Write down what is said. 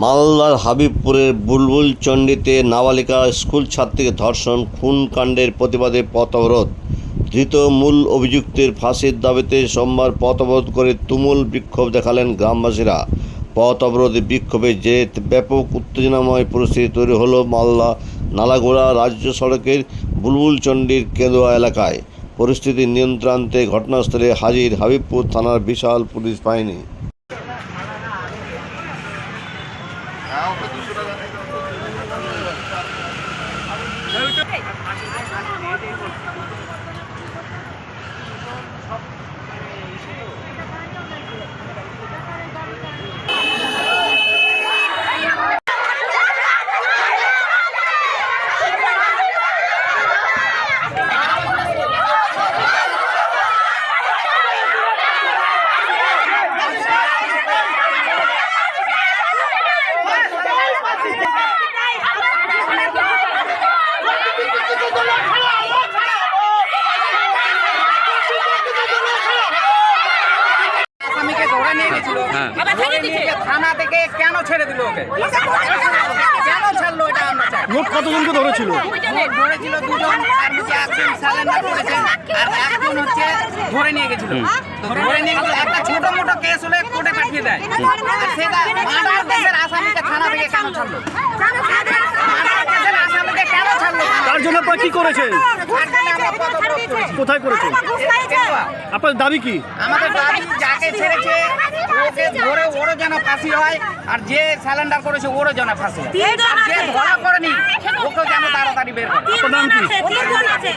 মালদার হাবিবপুরের বুলবুল চণ্ডীতে নাবালিকা স্কুল ছাত্রীকে ধর্ষণ, খুন কাণ্ডের প্রতিবাদে পথ অবরোধ। ধৃত মূল অভিযুক্তের ফাঁসির দাবিতে সোমবার পথ অবরোধ করে তুমুল বিক্ষোভ দেখালেন গ্রামবাসীরা। পথ অবরোধে বিক্ষোভে যে ব্যাপক উত্তেজনাময় পরিস্থিতি তৈরি হলো মালদা নালাগোড়া রাজ্য সড়কের বুলবুল চণ্ডীর কেঁদুয়া এলাকায়। পরিস্থিতি নিয়ন্ত্রণান্তে ঘটনাস্থলে হাজির হাবিবপুর থানার বিশাল পুলিশ বাহিনী। 何? থানা থেকে কেন ছেড়ে দিল ওকে? কেন ছাড়লো এটা আমরা চাই। মোট কতজনকে ধরেছিল? ধরেছিল দুজন। আর সালেন্ডার একজন হচ্ছে ধরে নিয়ে গেছিল। তো ধরে নিয়ে গেছিল একটা ছোট মোটো কেস হলে কোর্টে পাঠিয়ে দেয়। আর সেটা আসামিকে থানা থেকে কেন ছাড়লো মার্ডার কেসের আসামিকে কেন ছাড়লো তার জন্য আপনারা কি করেছেন কোথায় করেছেন আপনার দাবি কি? আমাদের দাবি যাকে ছেড়েছে ওকে ধরে ওরও যেন ফাঁসি হয় আর যে স্যালেন্ডার করেছে ওরও যেন ফাঁসি হয়। আর যে ধরা করেনি ওকে যেন তাড়াতাড়ি বের করে। আপনার নাম কি?